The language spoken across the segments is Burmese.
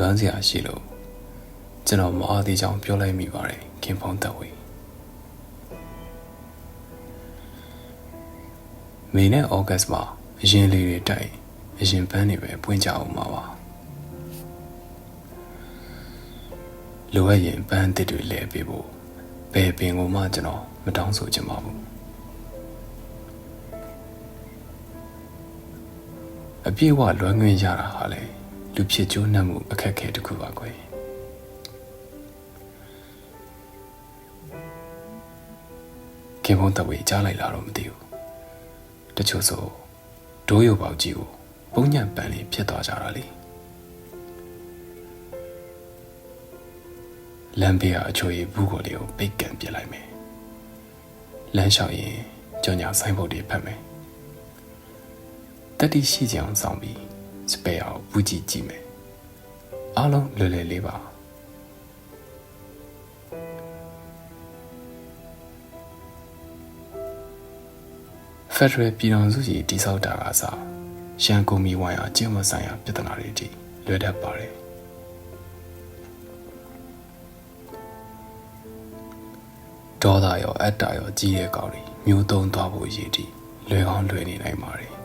လွမ်းစရာရှိလို့ကျွန်တော်မအားသေးချောင်းပြောလိုက်မိပါတယ်ခင်ဖုံးသက်ဝေမေနဲ့ဩဂတ်မှာအရင်လေးတွေတိုက်အရင်ပန်းတွေပဲပွင့်ကြအောင်မှာပါလိုအပ်ရင်ပန်းအစ်တွေလဲပေးဖို့ဘယ်ပင်ကိုမှကျွန်တော်မတောင်းဆိုချင်ပါဘူးအပြည့်အဝလွမ်းငွေရတာဟာလေ လူဖြစ်ကျိုးနှံ့မှုအခက်အခဲတစ်ခုပါကွယ်ခင်ဗျုံးတဝေကြားလိုက်လာတော့မသိဘူးတချို့ဆိုဒိုးရုပ်ပေါက်ကြီးကိုပုံညံပန်းလေးဖြစ်သွားကြတာလေလမ်းဘေးကအချိုရည်ဘူးကိုလေးကိုပိတ်ကန်ပြစ်လိုက်မယ်လမ်းလျှောက်ရင်ကြောင်ညာဆိုင်ဘုတ်တွေဖတ်မယ်တတိရှိကြအောင်ဆောင်ပြီး စပယ်အောင်ဘူးကြည့်ကြည့်မယ်အားလုံးလွယ်လွယ်လေးပါဖက်ဒရယ်ပြည်တော်စုကြီးတိစောက်တာကစားရန်ကုန်မီဝိုင်းအကျင့်ဝတ်ဆိုင်ရာပြဿနာတွေအထိလွယ်တတ်ပါတယ်ဒေါသရောအတ္တရောကြီးတဲ့ကောင်တွေမျိုးသုံးသွားဖို့ရည်တည်လွယ်ကောင်းလွယ်နေနိုင်ပါတယ်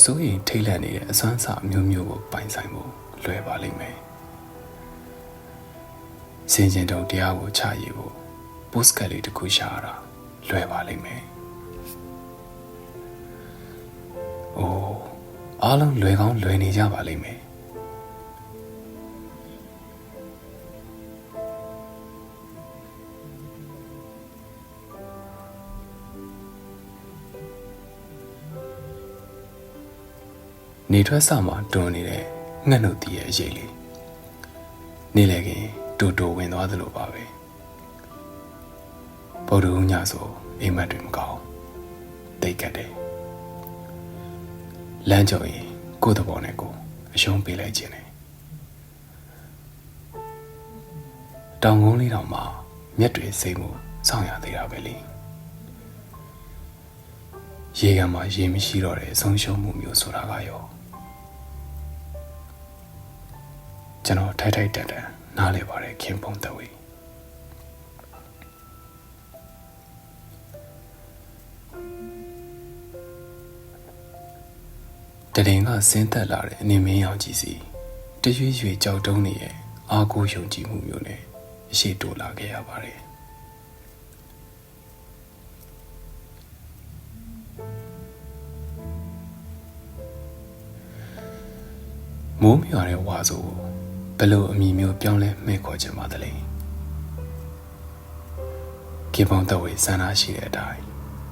ဆိုရင်ထိတ်လန့်နေတဲ့အစွမ်းစာအမျိုးမျိုးကိုပိုင်ဆိုင်ဖို့လွယ်ပါလိမ့်မယ်စင်ကျင်တုံတရားကိုချရည်ဖို့ပို့စကတ်လေးတစ်ခုရှာရတာလွယ်ပါလိမ့်မယ်အိုးအားလုံးလွယ်ကောင်းလွယ်နေကြပါလိမ့်မယ် နေထွက်စမှာတွန်းနေတဲ့ငှက်နှုတ်တီးရဲ့အရေးလေးနေလေခင်တူတူဝင်သွားသလိုပါပဲဗုဒ္ဓဦးညဆိုအိမ်မက်တွေမကောင်းတိတ်ကတ်တယ်လမ်းကြော်ရင်ကိုယ့်သဘောနဲ့ကိုယ်အရှုံးပေးလိုက်ခြင်းတယ်တောင်ကုန်းလေးတောင်မှာမြက်တွေစိတ်မှုစောင့်ရသေးတာပဲလေရေကမှာရေမရှိတော့တဲ့ဆုံးရှုံးမှုမျိုးဆိုတာကရော ကျွန်တော်ထိုက်ထိုက်တန်တန်နားလည်ပါတယ်ခင်ပုံတဝေတရင်ကဆင်းသက်လာတဲ့အနေမင်းရောင်ကြီးစီတရွေ့ရွေ့ကြောက်တုံးနေရဲ့အာကိုယုံကြည်မှုမျိုးနဲ့အရှိတိုးလာခဲ့ရပါတယ်မိုးမြွာတဲ့ဝါဆို ဘယ်လိုအမည်မျိုးပြောင်းလဲမှဲ့ခေါ်ခြင်းပါသလဲကေပုံတော့ဝေစန္ဒရှိတဲ့အတိုင်း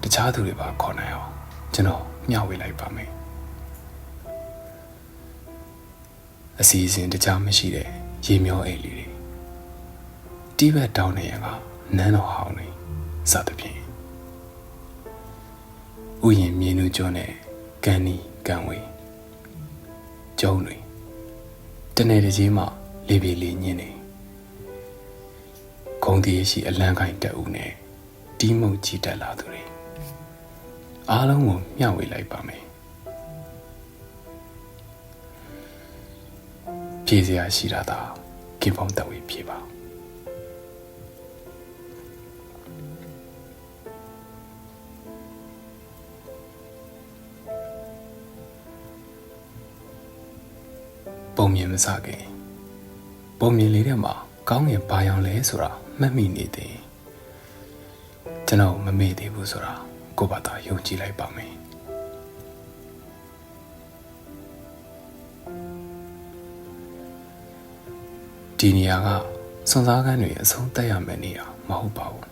တခြားသူတွေပါခေါ်နိုင်အောင်ကျွန်တော်မျှဝေလိုက်ပါမယ်အစီအစဉ်တခြားမရှိတဲ့ရေမျောအိမ်လေးတွေတိဘက်တောင်းနေရကနန်းတော်ဟောင်းတွေစသဖြင့်ဥယျင်မြေနူးကျွန်းနဲ့ကန်နီကန်ဝေကျုံတွေတနေ့တကြီးမှ လေးပြေလေးညင်းနေခုံတီးရှိအလံခိုင်တက်ဦးနဲ့တီးမုတ်ကြီးတက်လာသူတွေအားလုံးကိုမျှဝေလိုက်ပါမယ်ဖြည့်စရာရှိတာသာကင်ဖုံးတက်ဝေဖြည့်ပါပုံမြင်မစခင် ပုံမြင်လေးထဲမှာကောင်းငင်ဘာရောင်လဲဆိုတာမှတ်မိနေတယ်ကျွန်တော်မမေ့သေးဘူးဆိုတာကိုယ့်ဘာသာယုံကြည်လိုက်ပါမယ်ဒီနေရာကစွန်စားကန်းတွေအဆုံးတက်ရမယ့်နေရာမဟုတ်ပါဘူး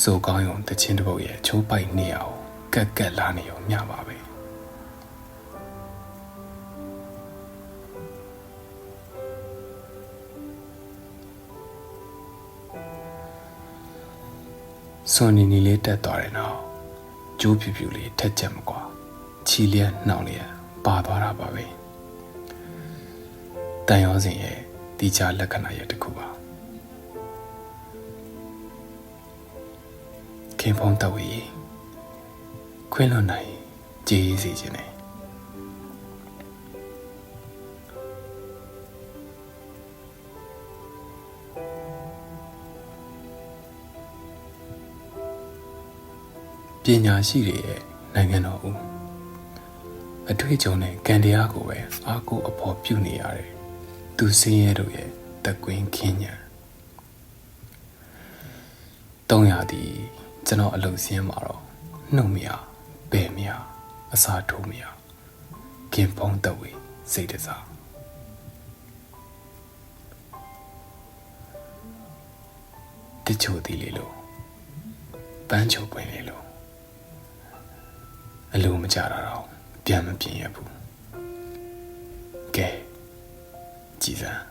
စိုးကောင်းရုံတချင်းတစ်ပုတ်ရဲ့ချိုးပိုက်နေရအောင်ကက်ကက်လာနေအောင်မျှပါပဲ စွန်နီနီလေးတက်သွားတယ်နော်ကျိုးဖြူဖြူလေးထက်ချက်မကွာချီလျက်နှောင်လျက်ပါသွားတာပါပဲတန်ရောစင်ရဲ့တီချာလက္ခဏာရဲ့တစ်ခုပါခင်ဖုံးတော့ဝေးခွင်းလွန်နိုင်ကြေးစီခြင်းနဲ့ ညာရှိတွေရဲ့နိုင်ငံတော်ဦးအတွေ့အကြုံနဲ့ကံတရားကိုပဲအားကိုးအဖို့ပြုနေရတယ်သူစင်းရဲတို့ရဲ့တကွင်းခင်းညာ300ဒီကျွန်တော်အလုပ်စင်းမှာတော့နှုတ်မရဘယ်မရအစာထိုးမရကင်ဖုံးတဝေစိတ်တစားတချို့ဒီလေလို့ပန်းချိုပွင့်လေလို့ အလိုမကျတာတော့ပြန်မပြင်ရဘူးကဲကြည်စမ်း